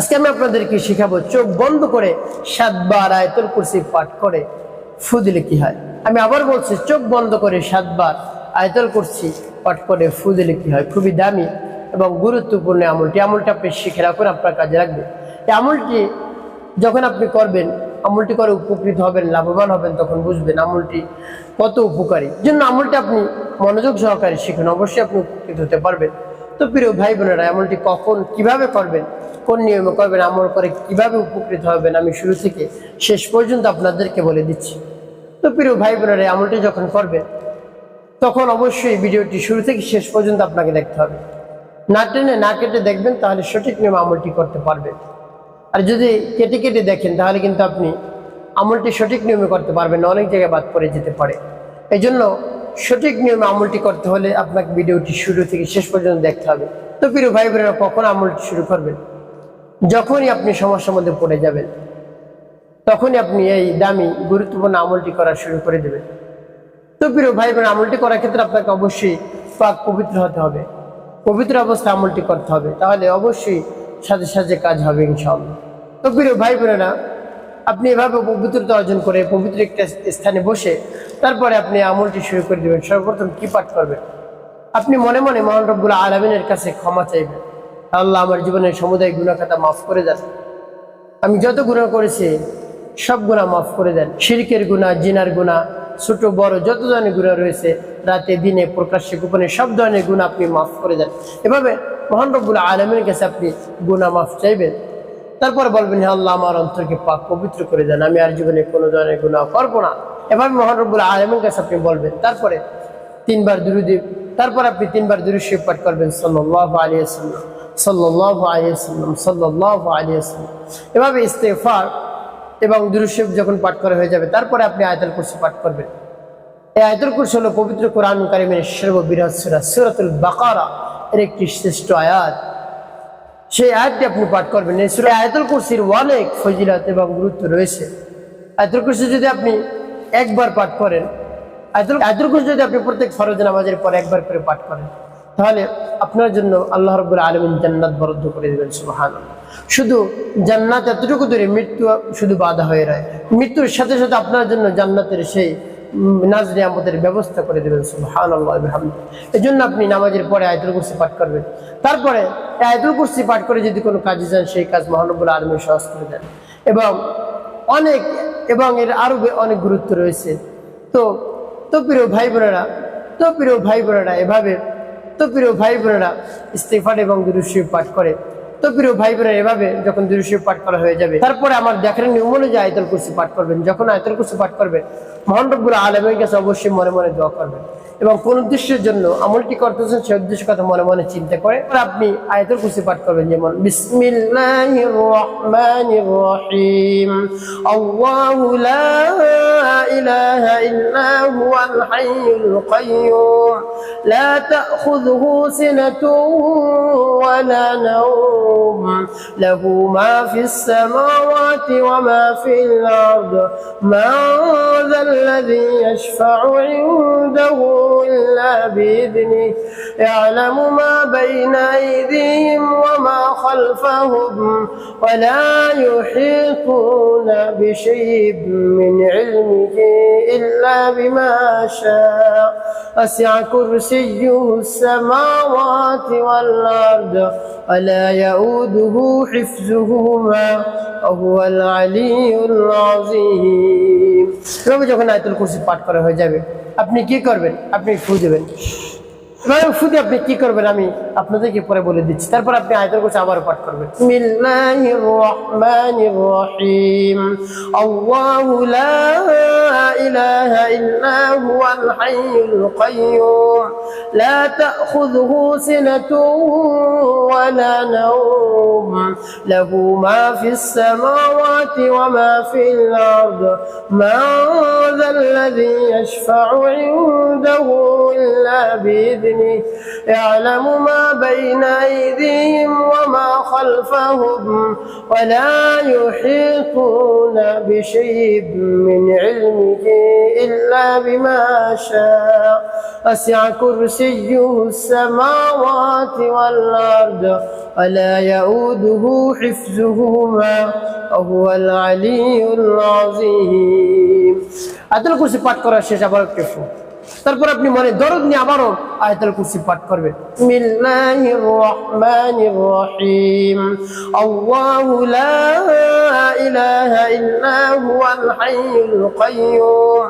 আজকে আমি আপনাদেরকে শেখাবো, চোখ বন্ধ করে সাতবার আয়তল কুরসি পাঠ করে, ফু দিলে কি হয়? আমি আবার বলছি, চোখ বন্ধ করে সাতবার আয়তল কুরসি পাঠ করে, ফু দিলে কি হয়? খুবই দামি এবং গুরুত্বপূর্ণ আমলটি। আমলটা আপনি শিখে রাখুন, আপনার কাজে রাখবে এই আমলটি যখন আপনি করবেন, আমলটি করে উপকৃত হবেন, লাভবান হবেন, তখন বুঝবেন আমলটি কত উপকারী। জন্য আমলটি আপনি মনোযোগ সহকারে শিখুন, অবশ্যই আপনি উপকৃত হতে পারবেন। তো প্রিয় ভাই বোনেরা আমলটি কখন, কীভাবে করবেন, কোন নিয়মে করবেন, আমল করে কীভাবে উপকৃত হবেন, আমি শুরু থেকে শেষ পর্যন্ত আপনাদেরকে বলে দিচ্ছি। তো প্রিয় ভাই বোনেরা আমলটি যখন করবেন, তখন অবশ্যই ভিডিওটি শুরু থেকে শেষ পর্যন্ত আপনাকে দেখতে হবে। না টেনে, না কেটে দেখবেন, তাহলে সঠিক নিয়ম আমলটি করতে পারবেন। আর যদি কেটে কেটে দেখেন, তাহলে কিন্তু আপনি আমলটি সঠিক নিয়মে করতে পারবেন অনেক জায়গায় বাদ পড়ে যেতে পারে। এই জন্য সঠিক নিয়মে আমলটি করতে হলে আপনাকে ভিডিওটি শুরু থেকে শেষ পর্যন্ত দেখতে হবে। তো প্রিয় ভাই বোনেরা কখন আমলটি শুরু করবেন? যখনই আপনি সমস্যার মধ্যে পড়ে যাবেন, তখনই আপনি এই দামি, গুরুত্বপূর্ণ আমলটি করা শুরু করে দেবেন। তো প্রিয় ভাই বোন আমলটি করার ক্ষেত্রে আপনাকে অবশ্যই পাক পবিত্র হতে হবে, পবিত্র অবস্থায় আমলটি করতে হবে। তাহলে অবশ্যই সাথে সাথে কাজ হবে ইনশাআল্লাহ। তো প্রিয় ভাই বোনেরা আপনি এভাবে পবিত্রতা অর্জন করে পবিত্র একটা স্থানে বসে তারপরে আপনি আমলটি শুরু করে দেবেন। সর্বপ্রথম কি পাঠ করবেন? আপনি মনে মনে মহান রব্বুল আলমিনের কাছে ক্ষমা চাইবেন। আল্লাহ আমার জীবনের সমুদায় গুণাখাতা মাফ করে দেন। আমি যত গুণা করেছি, সব গুণা মাফ করে দেন। শিরকের গুণা জিনার গুণা ছোট, বড়, যত ধরনের গুণা রয়েছে, রাতে, দিনে, প্রকাশ্যে, গোপনে, সব ধরনের গুণা আপনি মাফ করে দেন। এভাবে মহান রব্বুল আলমের কাছে আপনি গুণা মাফ চাইবেন। তারপর বলবেন আল্লাহ, আমার অন্তরকে পাক পবিত্র করে দেন। আমি আর জীবনে কোনো ধরনের গুণা করব না। এভাবে মহান রব্বুল আলমের কাছে আপনি বলবেন। তারপরে তিনবার দুরুদি, তারপর আপনি তিনবার দুরুশিব পাঠ করবেন সাল্লাহ আলিয়া সাল্লাম সাল্লাহ আলিয়াল্লাম সাল্লাহ আলিয়াল্লাম এভাবে ইস্তেফার এবং দুরুশিব যখন পাঠ করা হয়ে যাবে, তারপরে আপনি আয়তাল কুরসি পাঠ করবেন। এই আয়তুল কুরসি হল পবিত্র কোরআন কারিমের সর্ববৃহৎ সুরা, সুরাতুল বাকারা। এর একটি শ্রেষ্ঠ আয়াত। সেই আয়াতটি আপনি পাঠ করবেন। এই সুরা আয়তুল কুরসির অনেক ফজিলত এবং গুরুত্ব রয়েছে। আয়তুল কুরসি যদি আপনি একবার পাঠ করেন, আয়তুল আয়তুল কুরসি যদি আপনি প্রত্যেক ফরজ নামাজের পর একবার করে পাঠ করেন, তাহলে আপনার জন্য আল্লাহ রব্বুল আলমিন জান্নাত বরাদ্দ করে দেবেন সুবাহান শুধু জান্নাত এতটুকু দূরে, মৃত্যু শুধু বাধা হয়ে রয়। মৃত্যুর সাথে সাথে আপনার জন্য জান্নাতের সেই নাজ নিয়ামতের ব্যবস্থা করে দেবেন সুবহান আল্লাহ এই জন্য আপনি নামাজের পরে আয়তুল কুরসি পাঠ করবেন। তারপরে এই আয়তুল কুরসি পাঠ করে যদি কোনো কাজে যান, সেই কাজ মহানবুল আলমী সহজ করে দেন। এবং অনেক, এবং এর আরও অনেক গুরুত্ব রয়েছে। তো তো প্রিয় ভাই বোনেরা তো প্রিয় ভাই বোনেরা এভাবে, তো প্রিয় ভাই বোনেরা ইস্তেফার এবং দুরুশিব পাঠ করে। তো প্রিয় ভাই বোনেরা এভাবে যখন দুরুশিব পাঠ করা হয়ে যাবে, তারপরে আমার দেখার নিয়ম অনুযায়ী আয়তল কুরসি পাঠ করবেন। যখন আয়তল কুরসি পাঠ করবেন মহান রব্বুল আলমের কাছে অবশ্যই মনে মনে দোয়া করবেন। এবং কোন উদ্দেশ্যের জন্য আমলটি করতেছেন সেই উদ্দেশ্যের কথা মনে মনে চিন্তা করে আপনি আয়তল কুরসি পাঠ করবেন যেমন, বিসমিল্লাহির রহমানির রহিম। আল্লাহু লা ইলাহা ইল্লা হুয়াল হাইয়ুল কাইয়্যুম লা তাখুযুহু সিনাতুন ওয়ালা নাওম। লাহু মা ফিস ওয়া মা ফিল আরদ। মা যাল্লাযী ইয়াশফা'ু إلا بإذنه يعلم ما بين أيديهم وما خلفهم ولا يحيطون بشيء من علمه إلا بما شاء وسع كرسيه السماوات والأرض ولا يؤوده حفظهما وهو العلي العظيم রবি যখন আয়তুল কুরসি পাঠ করা হয়ে যাবে আপনি কি করবেন? আপনি ফু দেবেন প্রয়োগ শুধু আপনি কি করবেন আমি আপনাদেরকে পরে বলে দিচ্ছি তারপর আপনি আয়তের কোষে আবার পাঠ করবেন বিসমিল্লাহির রহমানির রহিম আল্লাহু লা ইলাহা ইল্লা হুয়াল হাইয়ুল কাইয়্যুম লা তাখুযুহু সিনাতুন ওয়ালা নাওম লাহু মা ফিস সামাওয়াতি ওয়া মা ফিল আরদ মান যাল লাযী ইশফা'ু ইনদাহু ইল্লা বিইযনিহি بإذنه يعلم ما بين أيديهم وما خلفهم ولا يحيطون بشيء من علمه إلا بما شاء وسع كرسيه السماوات والأرض ولا يؤوده حفظهما وهو العلي العظيم আয়াতুল কুরসি পাঠ করা শেষ আবার একটু ফু। তারপর আপনি মনে দরদ নিয়ে আবারও আয়তাল কুরসি পাঠ করবেন। বিসমিল্লাহির রহমানির রহিম। আল্লাহু লা ইলাহা ইল্লা হুয়াল হাইয়ুল কাইয়্যুম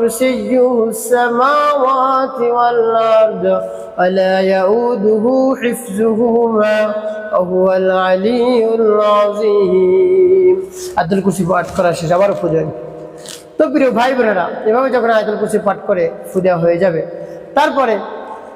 كرسيه السماوات والأرض ولا يؤوده حفظهما وهو العلي العظيم عبد الكرسي পাঠ করা শেষ আবার খুঁজে তো প্রিয় ভাই বোনেরা এভাবে যখন আয়তুল কুরসি পাঠ করে ফুদেয়া হয়ে যাবে তারপরে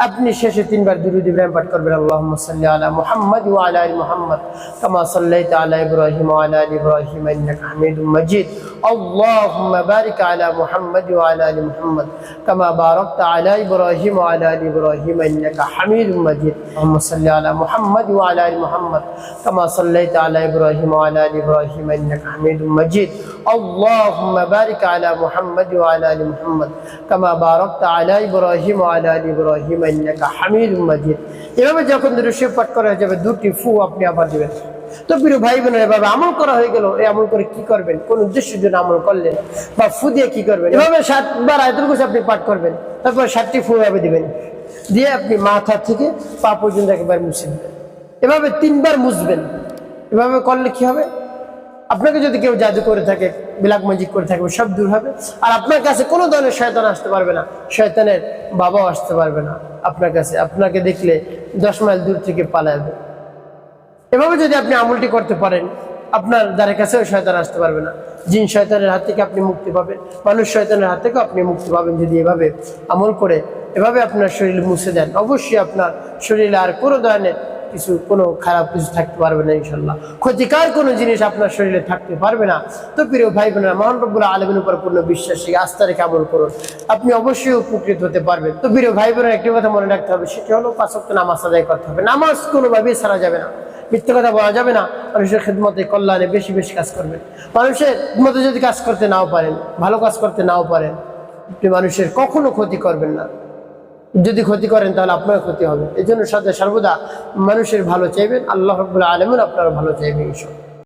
أبني شاشة تنبر درود إبراهيم بذكر بر اللهم صل على محمد وعلى آل محمد كما صليت على إبراهيم وعلى آل إبراهيم إنك حميد مجيد اللهم بارك على محمد وعلى آل محمد كما باركت على إبراهيم وعلى آل إبراهيم إنك حميد مجيد اللهم صل على محمد وعلى آل محمد كما صليت على إبراهيم وعلى آل إبراهيم إنك حميد مجيد اللهم بارك على محمد وعلى آل محمد كما باركت على إبراهيم وعلى آل إبراهيم এভাবে যখন দুরুশিব পাঠ করা হয়ে যাবে, দুটি ফু আপনি আবার দেবেন। তো প্রিয় ভাই বোনের এভাবে আমল করা হয়ে গেল, এই আমল করে কি করবেন? কোন উদ্দেশ্যের জন্য আমল করলেন? বা ফু দিয়ে কি করবেন? এভাবে সাতবার আয়তন কোষ আপনি পাঠ করবেন, তারপর সাতটি ফু এভাবে দিবেন। দিয়ে আপনি মাথা থেকে পা পর্যন্ত একবার মুছে দেবেন। এভাবে তিনবার মুছবেন। এভাবে করলে কি হবে? আপনাকে যদি কেউ জাদু করে থাকে বিলাক মাজিক করে থাকে, সব দূর হবে। আর আপনার কাছে কোনো ধরনের শয়তান আসতে পারবে না। শয়তানের বাবাও আসতে পারবে না আপনার কাছে। আপনাকে দেখলে দশ মাইল দূর থেকে পালাবে এভাবে যদি আপনি আমলটি করতে পারেন, আপনার দ্বারের কাছেও শয়তান আসতে পারবে না। জিন শয়তানের হাত থেকে আপনি মুক্তি পাবেন, মানুষ শয়তানের হাত থেকেও আপনি মুক্তি পাবেন যদি এভাবে আমল করে, এভাবে আপনার শরীর মুছে দেন। অবশ্যই আপনার শরীরে আর কোনো ধরনের কিছু, কোনো খারাপ কিছু থাকতে পারবে না ইনশাল্লাহ ক্ষতিকার কোনো জিনিস আপনার শরীরে থাকতে পারবে না। তো প্রিয় ভাই বোনেরা মহান রব্বুল আলমের উপর পূর্ণ বিশ্বাসী আস্থা রেখে আমল করুন। আপনি অবশ্যই উপকৃত হতে পারবেন। তো প্রিয় ভাই বোনের একটি কথা মনে রাখতে হবে, সেটি হলো পাঁচক্ত নামাজ আদায় করতে হবে। নামাজ কোনোভাবেই সারা যাবে না। মিথ্যে কথা বলা যাবে না। মানুষের খেদমতে কল্যাণে বেশি বেশি কাজ করবেন। মানুষের মতো যদি কাজ করতে নাও পারেন, ভালো কাজ করতে নাও পারেন, আপনি মানুষের কখনো ক্ষতি করবেন না। যদি ক্ষতি করেন তাহলে আপনার ক্ষতি হবে। এই জন্য সাথে সর্বদা মানুষের ভালো চাইবেন, আল্লাহ রবুল্লা আলমের আপনার ভালো চাইবেন ঈশ্বর